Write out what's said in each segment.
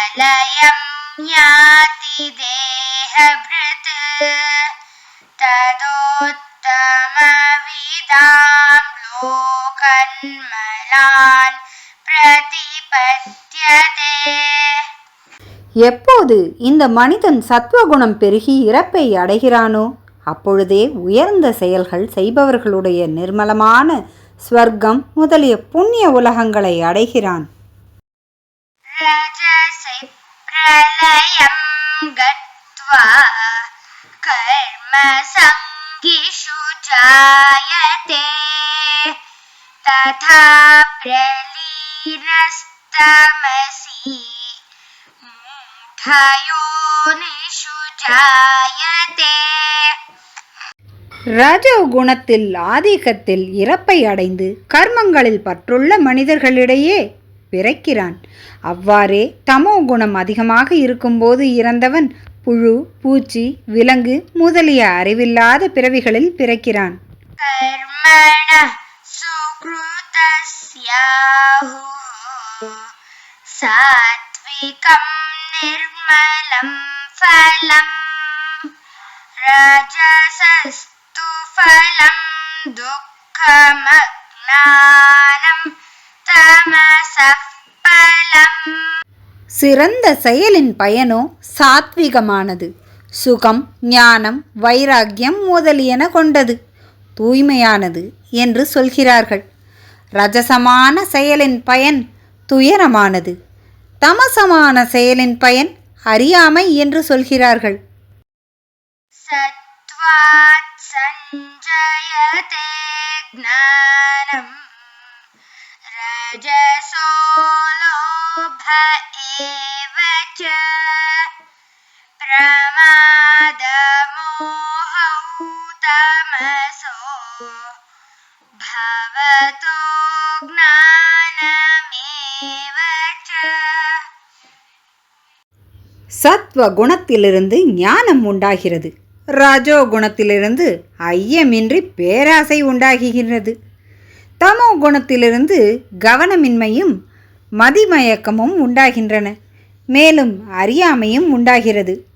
പ്രളയം യാതി ദേഹഭൃത് തദോത്തമവിതാം ലോകന്മലാൻ പ്രതിപദ്ധ്യതേ எப்போது இந்த மனிதன் சத்வகுணம் பெருகி இறப்பை அடைகிறானோ அப்பொழுதே உயர்ந்த செயல்கள் செய்பவர்களுடைய நிர்மலமான ஸ்வர்க்கம் முதலிய புண்ணிய உலகங்களை அடைகிறான். प्रलयं गत्वा कर्मसङ्गिषु जायते तथा प्रलीनस्तमसि मूढयोनिषु जायते ரஜகுணத்தில் ஆதிக்கத்தில் இறப்பை அடைந்து கர்மங்களில் பற்றுள்ள மனிதர்களிடையே பிறக்கிறான். அவ்வாறே தமோ குணம் அதிகமாக இருக்கும்போது இறந்தவன் புழு பூச்சி விலங்கு முதலிய அறிவில்லாத பிறவிகளில் பிறக்கிறான். சாத்விகம் நிர்மலம் ஃபலம் ரஜசஸ்து ஃபலம் துக்கமக்னானம் சிறந்த செயலின் பயனோ சாத்விகமானது. சுகம் ஞானம் வைராக்கியம் முதலியன கொண்டது. தூய்மையானது என்று சொல்கிறார்கள். ரஜசமான செயலின் பயன் துயரமானது. தமசமான செயலின் பயன் அறியாமை என்று சொல்கிறார்கள். சத்வாத் சஞ்சயதே ஞானம். रजसो लोभ एव च प्रमादमोहौ तमसो भवतो ज्ञानमेव च சத்வ குணத்திலிருந்து ஞானம் உண்டாகிறது ரஜோ குணத்திலிருந்து ஐயமின்றி பேராசை உண்டாகுகிறது தமோ குணத்திலிருந்து கவனமின்மையும் மதிமயக்கமும் உண்டாகின்றன. மேலும் அறியாமையும் உண்டாகிறது.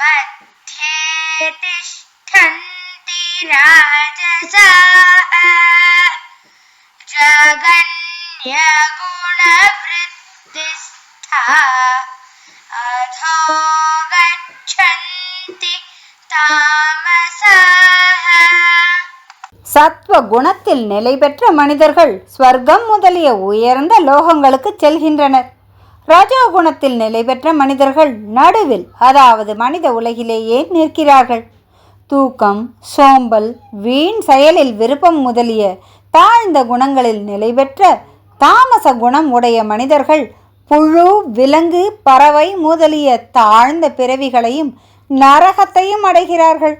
மத்தியே திஷ்டந்தி ராஜசா சத்வ குணத்தில் நிலை பெற்ற மனிதர்கள் ஸ்வர்க்கம் முதலிய உயர்ந்த லோகங்களுக்கு செல்கின்றனர். ரஜோ குணத்தில் நிலை பெற்ற மனிதர்கள் நடுவில் அதாவது மனித உலகிலேயே நிற்கிறார்கள். தூக்கம் சோம்பல் வீண் செயலில் விருப்பம் முதலிய தாழ்ந்த குணங்களில் நிலை பெற்ற தாமச குணம் உடைய மனிதர்கள் புழு விலங்கு பறவை முதலிய தாழ்ந்த பிறவிகளையும் நரகத்தையும் அடைகிறார்கள்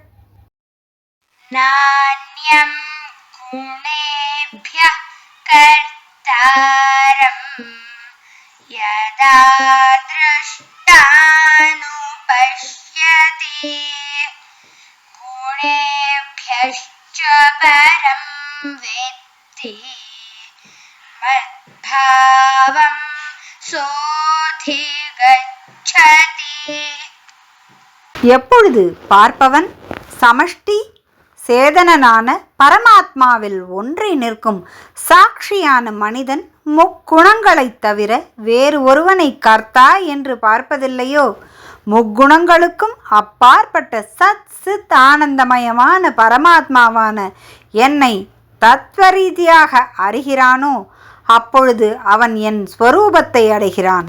நானியம் குணேபிய கர்த்தாரம் யதா திருஷ்டானுபஷ்யதே எப்பொழுது பார்ப்பவன்? சமஷ்டி சேதனனான பரமாத்மாவில் ஒன்றி நிற்கும் சாட்சியான மனிதன் முக்குணங்களைத் தவிர வேறு ஒருவனை கர்த்தா என்று பார்ப்பதில்லையோ? முக்குணங்களுக்கும் அப்பாற்பட்ட சத் சித் ஆனந்தமயமான பரமாத்மாவான என்னை தத்வரீதியாக அறிகிறானோ? அப்பொழுது அவன் என் ஸ்வரூபத்தை அடைகிறான்.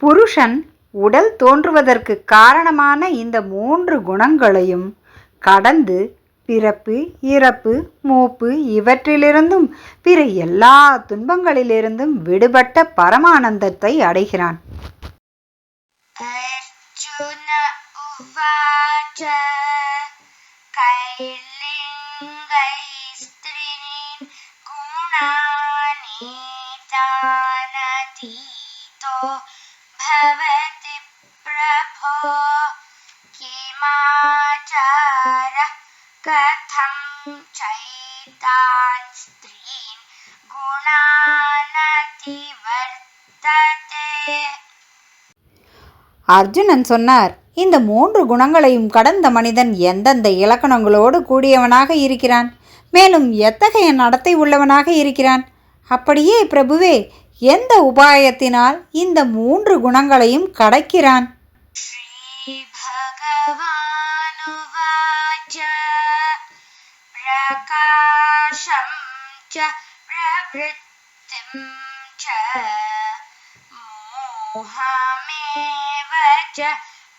புருஷன் உடல் தோன்றுவதற்கு காரணமான இந்த மூன்று குணங்களையும் கடந்து பிறப்பு இறப்பு மூப்பு இவற்றிலிருந்தும் பிற எல்லா துன்பங்களிலிருந்தும் விடுபட்ட பரமானந்தத்தை அடைகிறான். கைலிங்கை उवाच भवति प्रभो किमाचार कथं चैतान् स्त्रीन् गुणानतिवर्तते அர்ஜுனன் சொன்னார் இந்த மூன்று குணங்களையும் கடந்த மனிதன் எந்தெந்த இலக்கணங்களோடு கூடியவனாக இருக்கிறான் மேலும் எத்தகைய நடத்தை உள்ளவனாக இருக்கிறான் அப்படியே பிரபுவே எந்த உபாயத்தினால் இந்த மூன்று குணங்களையும் கடக்கிறான்?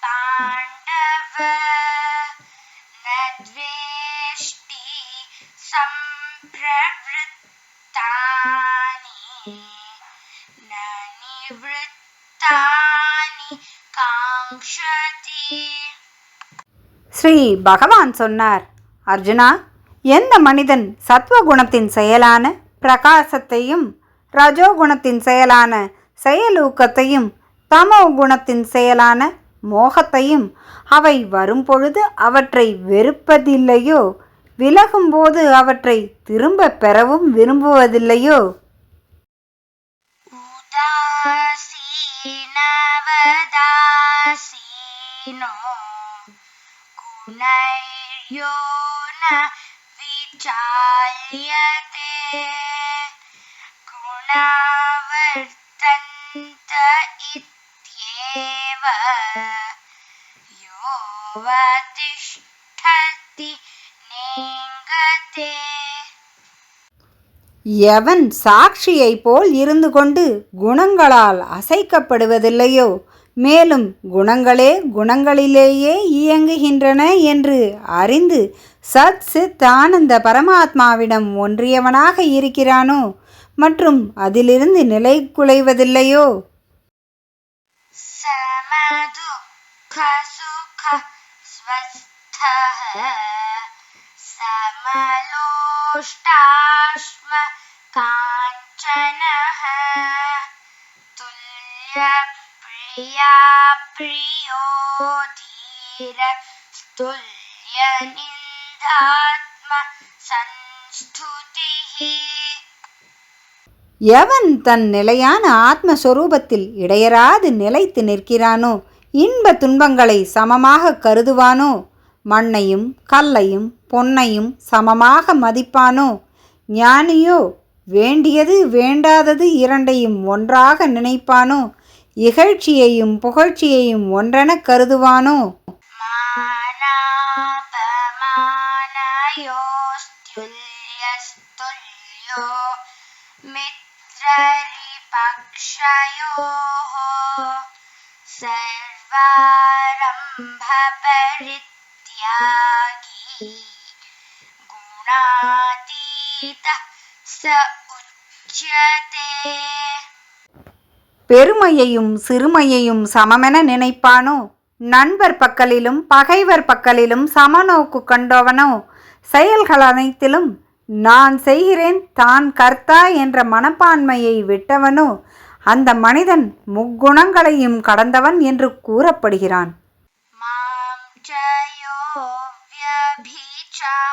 பாண்டவ நத்வேஷ்டி சம்பிரவத்தானி ஸ்ரீ பகவான் சொன்னார் அர்ஜுனா எந்த மனிதன் சத்வ குணத்தின் செயலான பிரகாசத்தையும் ரஜோகுணத்தின் செயலான செயலூக்கத்தையும் தமோ குணத்தின் செயலான மோகத்தையும் அவை வரும்பொழுது அவற்றை வெறுப்பதில்லையோ? விலகும்போது அவற்றை திரும்ப பெறவும் விரும்புவதில்லையோ? उदासीनवदासीनो गुणैर्यो न विचाल्यते गुणावर्तन्त इत्येव योऽवतिष्ठति नेङ्गते எவன் சாட்சியைப் போல் இருந்து கொண்டு குணங்களால் அசைக்கப்படுவதில்லையோ மேலும் குணங்களே குணங்களிலேயே இயங்குகின்றன என்று அறிந்து சத் சித் ஆனந்த பரமாத்மாவிடம் ஒன்றியவனாக இருக்கிறானோ? மற்றும் அதிலிருந்து நிலை குலைவதில்லையோ? காஞ்சன يا പ്രിയോധീര எவன் தன் நிலையான ஆத்மஸ்வரூபத்தில் இடையராது நிலைத்து நிற்கிறானோ இன்ப துன்பங்களை சமமாக கருதுவானோ மண்ணையும் கல்லையும் பொன்னையும் சமமாக மதிப்பானோ ஞானியோ வேண்டியது வேண்டாதது இரண்டையும் ஒன்றாக நினைப்பானோ இகழ்ச்சியையும் புகழ்ச்சியையும் ஒன்றெனக் கருதுவானோ मानापमानयोस्तुल्यस्तुल्यो मित्ररिपक्षयोः सर्वारम्भपरित्यागी गुणातीतः स उच्यते பெருமையையும் சிறுமையையும் சமமென நினைப்பானோ நண்பர் பக்கலிலும் பகைவர் பக்கலிலும் சமநோக்கு கண்டவனோ செயல்கள் அனைத்திலும் நான் செய்கிறேன் தான் கர்த்தா என்ற மனப்பான்மையை விட்டவனோ அந்த மனிதன் முக்குணங்களையும் கடந்தவன் என்று கூறப்படுகிறான் मां च यो व्यभिचारेण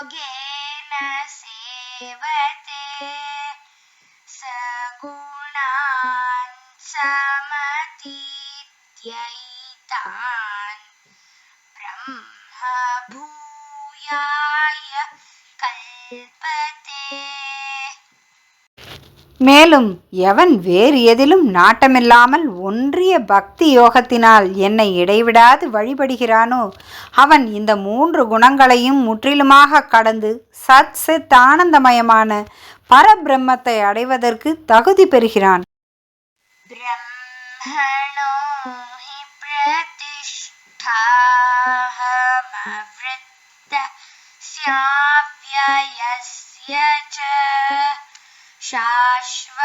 भक्तियोगेन सेवते सगुणान् समतीत्यैतान् மேலும் எவன் வேறு எதிலும் நாட்டமில்லாமல் ஒன்றிய பக்தி யோகத்தினால் என்னை இடைவிடாது வழிபடுகிறானோ அவன் இந்த மூன்று குணங்களையும் முற்றிலுமாக கடந்து சத் சித் ஆனந்தமயமான பரபிரம்மத்தை அடைவதற்கு தகுதி பெறுகிறான். பிரம்மணோ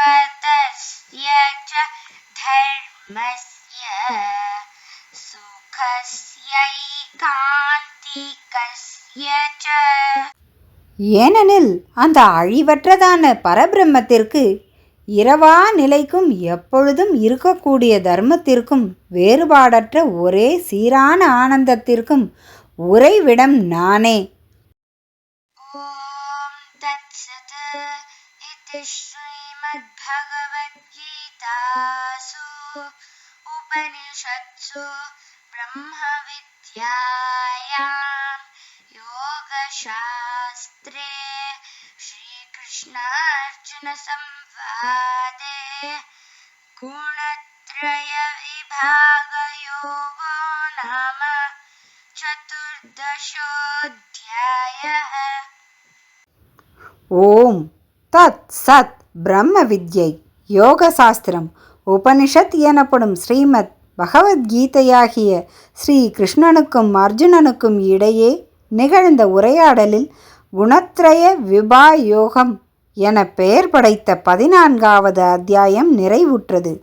हि प्रतिष्ठाहमवृत्तस्याव्ययस्य च शाश्वतस्य च धर्मस्य सुखस्यैकान्तिकस्य च ஏனெனில் அந்த அழிவற்றதான பரபிரம்மத்திற்கு இரவா நிலைக்கும் எப்பொழுதும் இருக்கக்கூடிய தர்மத்திற்கும் வேறுபாடற்ற ஒரே சீரான ஆனந்தத்திற்கும் உறைவிடம் நானே ॐ तत्सत् उपनिषत्सु ब्रह्मविद्यायां योगशास्त्रे श्रीकृष्णार्जुनसंवादे गुणत्रयविभागयोगो नाम चतुर्दशोऽध्यायः। ॐ तत् सत् ब्रह्मविद्यै योगशास्त्रम्। உபனிஷத் எனப்படும் ஸ்ரீமத் பகவத்கீதையாகிய ஸ்ரீ கிருஷ்ணனுக்கும் அர்ஜுனனுக்கும் இடையே நிகழ்ந்த உரையாடலில் குணத்ரய விபாயோகம் என பெயர் படைத்த பதினான்காவது அத்தியாயம் நிறைவுற்றது.